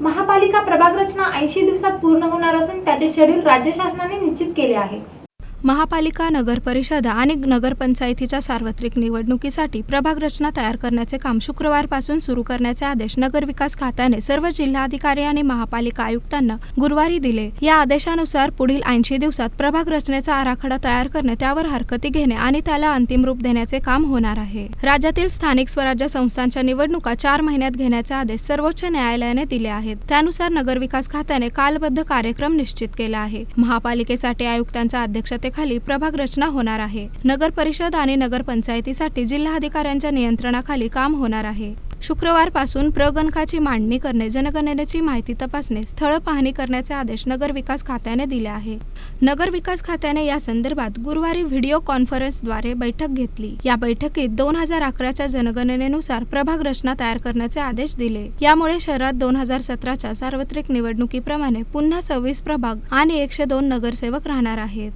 महापालिका प्रभाग रचना ऐंशी दिवसात पूर्ण होणार असून त्याचे शेड्यूल राज्य शासनाने निश्चित केले आहे. महापालिका नगर परिषद आणि नगरपंचायतीच्या सार्वत्रिक निवडणुकीसाठी प्रभाग रचना तयार करण्याचे काम शुक्रवारपासून सुरू करण्याचे आदेश नगर विकास खात्याने सर्व जिल्हाधिकारी आणि महापालिका आयुक्तांना गुरुवारी दिले. या आदेशानुसार पुढील ऐंशी दिवसात प्रभाग रचनेचा आराखडा तयार करणे त्यावर हरकती घेणे आणि त्याला अंतिम रूप देण्याचे काम होणार आहे. राज्यातील स्थानिक स्वराज्य संस्थांच्या निवडणुका चार महिन्यात घेण्याचे आदेश सर्वोच्च न्यायालयाने दिले आहेत. त्यानुसार नगर विकास खात्याने कालबद्ध कार्यक्रम निश्चित केला आहे. महापालिकेसाठी आयुक्तांच्या नियंत्रणाखाली प्रभाग रचना होणार आहे. नगर परिषद आणि नगरपंचायतीसाठी जिल्हाधिकाऱ्यांच्या नियंत्रणाखाली काम होणार आहे. शुक्रवारपासून प्रगणकाची मांडणी करणे जनगणनेची माहिती तपासणे स्थळ पाहणी करण्याचे आदेश नगर विकास खात्याने दिले आहे. नगर विकास खात्याने या संदर्भात गुरुवारी व्हिडिओ कॉन्फरन्सद्वारे बैठक घेतली. या बैठकीत दोन हजार अकराच्या जनगणनेनुसार प्रभाग रचना तयार करण्याचे आदेश दिले. यामुळे शहरात दोन हजार सतराच्या सार्वत्रिक निवडणुकीप्रमाणे पुन्हा सव्वीस प्रभाग आणि एकशे दोन नगरसेवक राहणार आहेत.